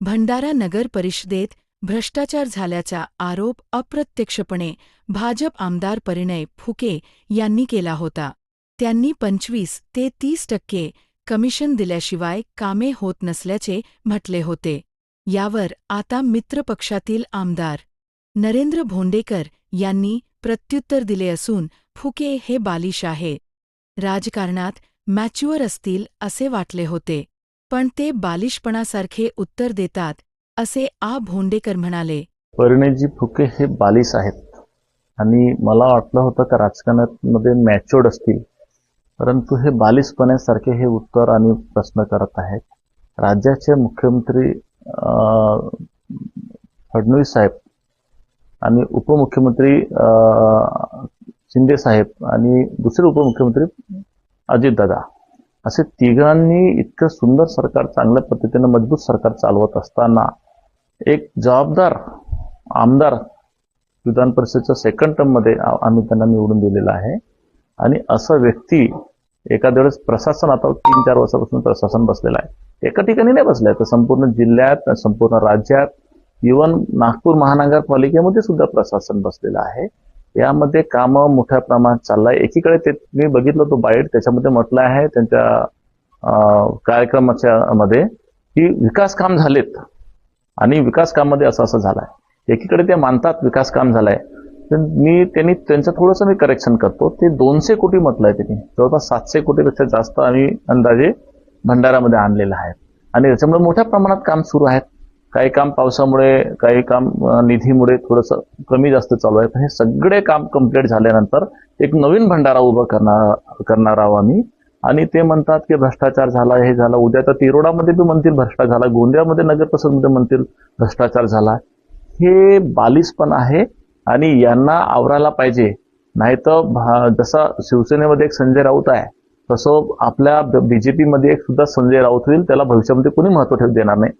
भंडारा नगर परिषदेत भ्रष्टाचार झाल्याचा आरोप अप्रत्यक्षपणे भाजप आमदार परिणय फुके यांनी केला होता. त्यांनी पंचवीस ते तीस टक्के कमिशन दिल्याशिवाय कामे होत नसल्याचे म्हटले होते. यावर आता मित्रपक्षातील आमदार नरेंद्र भोंडेकर यांनी प्रत्युत्तर दिले असून फुके हे बालिश आहे. राजकारणात मॅच्युअर असतील असे वाटले होते. पण ते बालिशपणासारखे उत्तर देतात असे आ भोंडेकर म्हणाले. परिणयजी फुके हे बालिश आहेत. आणि मला वाटलं होतं का राजकारणामध्ये मॅच्युअर्ड असतील. परंतु हे बालिशपणासारखे हे उत्तर आणि प्रश्न करत आहेत. राज्याचे मुख्यमंत्री फडणवीस साहेब आणि उपमुख्यमंत्री शिंदे साहेब आणि दुसरे उपमुख्यमंत्री अजितदादा. असे तिघांनी इतकं सुंदर सरकार चांगल्या पद्धतीनं मजबूत सरकार चालवत असताना एक जबाबदार आमदार विधान परिषदेच्या सेकंड टर्ममध्ये आम्ही त्यांना निवडून दिलेला आहे. आणि असं व्यक्ती एखाद्या वेळेस प्रशासन आता तीन चार वर्षापासून प्रशासन बसलेलं आहे. एका ठिकाणी नाही बसलं आहे तर संपूर्ण जिल्ह्यात संपूर्ण राज्यात इवन नागपूर महानगरपालिकेमध्ये सुद्धा प्रशासन बसलेलं आहे. यामध्ये कामं मोठ्या प्रमाणात चाललंय. एकीकडे ते मी बघितलं तो बाईट त्याच्यामध्ये म्हटलं आहे त्यांच्या कार्यक्रमाच्या मध्ये की विकास काम झालेत. आणि विकास काममध्ये असं असं झालंय. एकीकडे ते मानतात विकास काम झालंय. तर मी त्यांनी त्यांचं थोडंसं मी करेक्शन करतो. ते दोनशे कोटी म्हटलंय त्यांनी. जवळपास सातशे कोटीपेक्षा जास्त आम्ही अंदाजे भंडारामध्ये आणलेलं आहे. आणि त्याच्यामुळे मोठ्या प्रमाणात काम सुरू आहेत. काही काम पावसामुळे काही काम निधीमुळे थोडंसं कमी जास्त चालू आहे. पण हे सगळे काम कंप्लीट झाल्यानंतर एक नवीन भंडारा उभा करणार करणार आहोत आम्ही. आणि ते म्हणतात की भ्रष्टाचार झाला हे झाला. उद्या तर तिरोडामध्ये बी म्हणतील भ्रष्टाचार झाला. गोंदियामध्ये नगर परिषदमध्ये म्हणतील भ्रष्टाचार झाला. हे बालिशपण आहे आणि यांना आवरायला पाहिजे. नाही तर भा- जसा शिवसेनेमध्ये एक संजय राऊत आहे तसं आपल्या बीजेपीमध्ये एक सुद्धा संजय राऊत होईल. त्याला भविष्यामध्ये कोणी महत्त्व ठेव देणार नाही.